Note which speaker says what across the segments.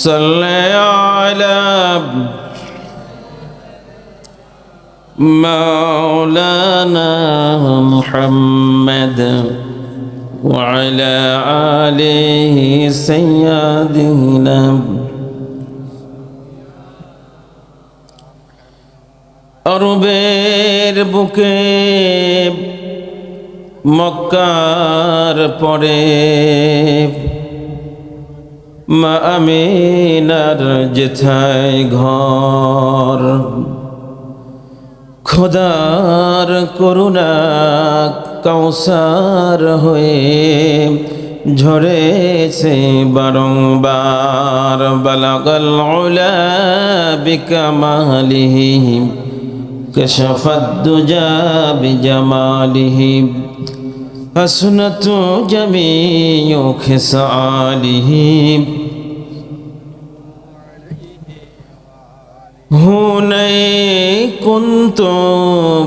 Speaker 1: صل على مولانا محمد وعلى آله سيدنا অরবের বুকে মক্কার পরে মা আমিনার যেথায় ঘর। খোদার করুণা কৌসার হয়ে ঝরেছে বারংবার। বালাগল ওলা বিকামালিহি কশফদ্দুজা বিজামালিহি। حسنة جميع خصاله هني كنت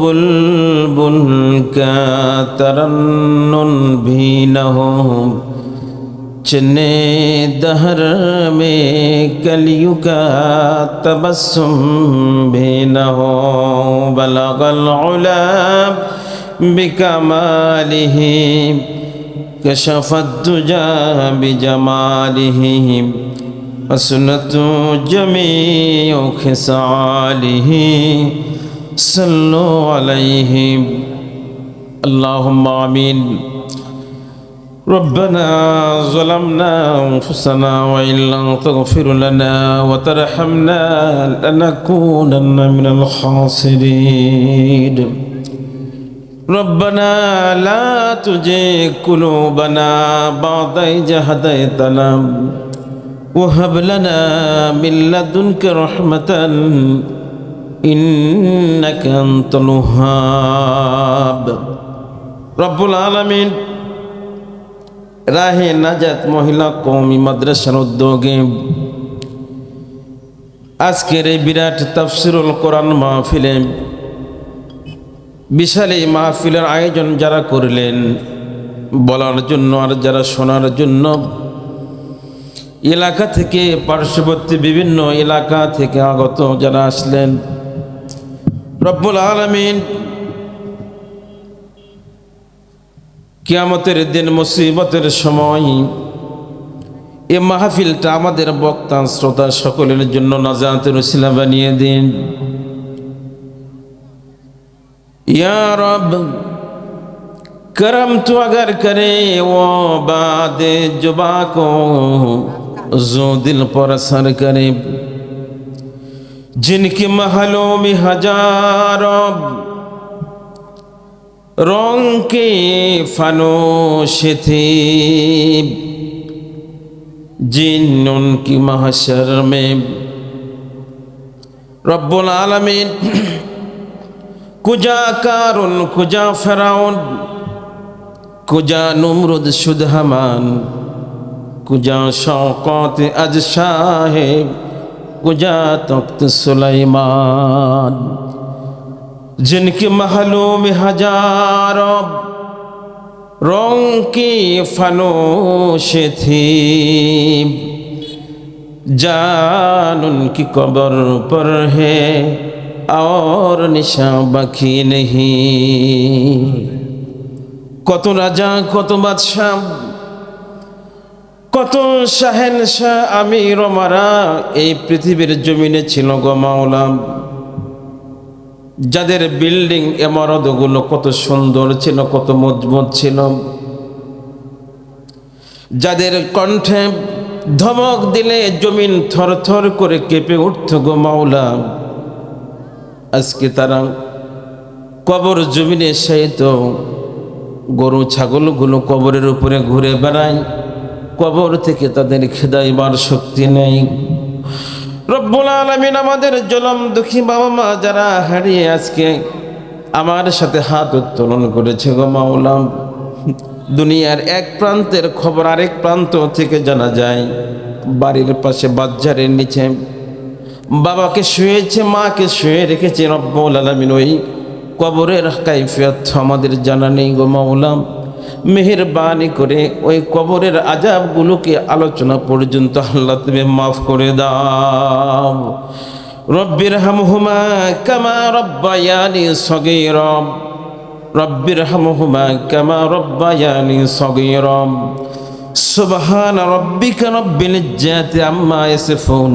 Speaker 1: بلبل كترنن بھی نہ ہو چنے دہر میں کلیو کا تبسم بھی نہ ہو بلغ العلا بكماله كشف الدجى بجماله وسنة جميع خصاله صلوا عليه اللهم آمين ربنا ظلمنا أنفسنا وإن لم تغفر لنا وترحمنا لنكونن من الخاسرين ربنا لا تجي قلوبنا بعد إذ هديتنا وهب لنا من لدنك رحمة إنك أنت الوهاب رب العالمين রাহে নাজাত মহিলা কৌমি মাদ্রাসার উদ্যোগে আজকের এই বিরাট তাফসিরুল কোরআন মাহফিলে বিশাল এই মাহফিলের আয়োজন যারা করলেন, বলার জন্য আর যারা শোনার জন্য, এলাকা থেকে পার্শ্ববর্তী বিভিন্ন এলাকা থেকে আগত যারা আসলেন, রব্বুল আলমিন কিয়ামতের দিন মুসিবতের সময় এ মাহফিলটা আমাদের বক্তা, শ্রোতা সকলের জন্য নাজাতের উসিলা বানিয়ে দিন। या रब, करम तो अगर करे, वो बाद जुबा को जो दिल पर असर करे। जिनके महलों में हज़ारों रंग के फनोश थे। जिन उनकी महशर में रब्बुल आलमीन কুজা কারুন, কুজা ফেরাউন, কুজা নমরুদ সুদহামান কুজা শওকত আজ সাহেব কুজা তক্ত সুলাইমান। জিনকি মাহলুম হাজার রং কি ফানোশে থি জানুন কি কবর পর হে আর নিশা বাকি নেহি কত রাজা, কত বাদশাহ, কত শাহেন শাহ আমি রমারা এই পৃথিবীর জমিনে ছিল গো যাদের বিল্ডিং এমারতগুলো কত সুন্দর ছিল, কত মজবুত ছিল। যাদের কণ্ঠে ধমক দিলে জমিন থর থর করে কেঁপে উঠত গো মাওলা। আজকে তারা কবর জমিনে সেই তো গরু, ছাগলগুলো কবরের উপরে ঘুরে বেড়ায়। কবর থেকে তাদের খেদাইবার শক্তি নেই। রব্বুল আলমিন আমাদের জলম দুঃখী বাবা মা যারা হারিয়ে আজকে আমার সাথে হাত উত্তোলন করেছে গো মাওলাম দুনিয়ার এক প্রান্তের খবর আরেক প্রান্ত থেকে জানা যায়, বাড়ির পাশে বাজারের নিচে বাবাকে শুয়েছে, মাকে শুয়ে রেখেছে রব্বুল আলমিন। ওই কবরের কাইফিয়ত আমাদের জানা নেই গো মাওলাম মেহেরবানি করে ওই কবরের আজাবগুলোকে আলোচনা পর্যন্ত আল্লাহ তুমি মাফ করে দাও। রব্বির হামহুমা কামা রব্বায়ানি সগীরা। রব্বির হামহুমা কামা রব্বায়ানি সগীরা। সুবহান রব্বিকা রব্বিল ইজ্জাতি আম্মা ইয়াসিফুন।